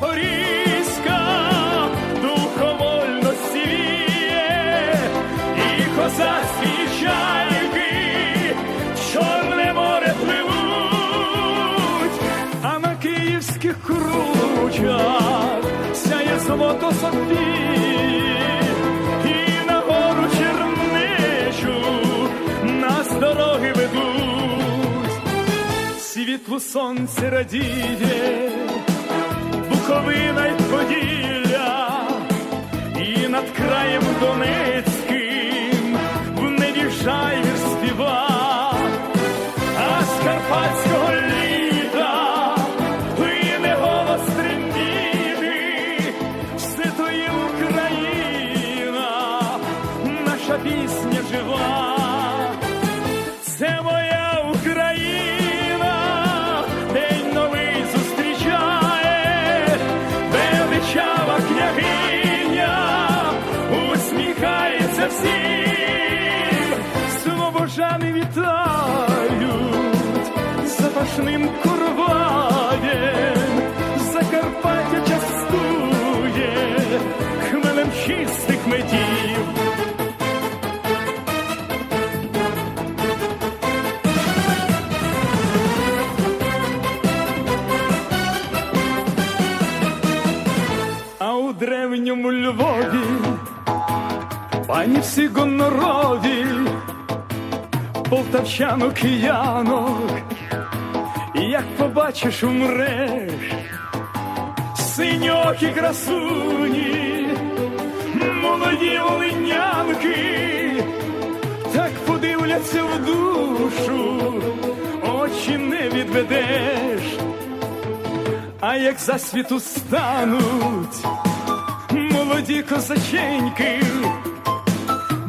Запорізька, духовольності віє, і козацькі чайки, чорне море пливуть, а на київських кручах сяє золото ведуть. Світлу сонце радіє, Буковина й Поділля, і над краєм Донецьким в небі жайвір всім, слобожани вітають. Запашним короваєм, Закарпаття частує. Хмелем чистих медів. А у древньому Львові пані всі гонорові, полтавчанок киянок, як побачиш умреш, синьокі красуні, молоді волинянки, так подивляться в душу, очі не відведеш. А як засвіту стануть молоді козаченьки,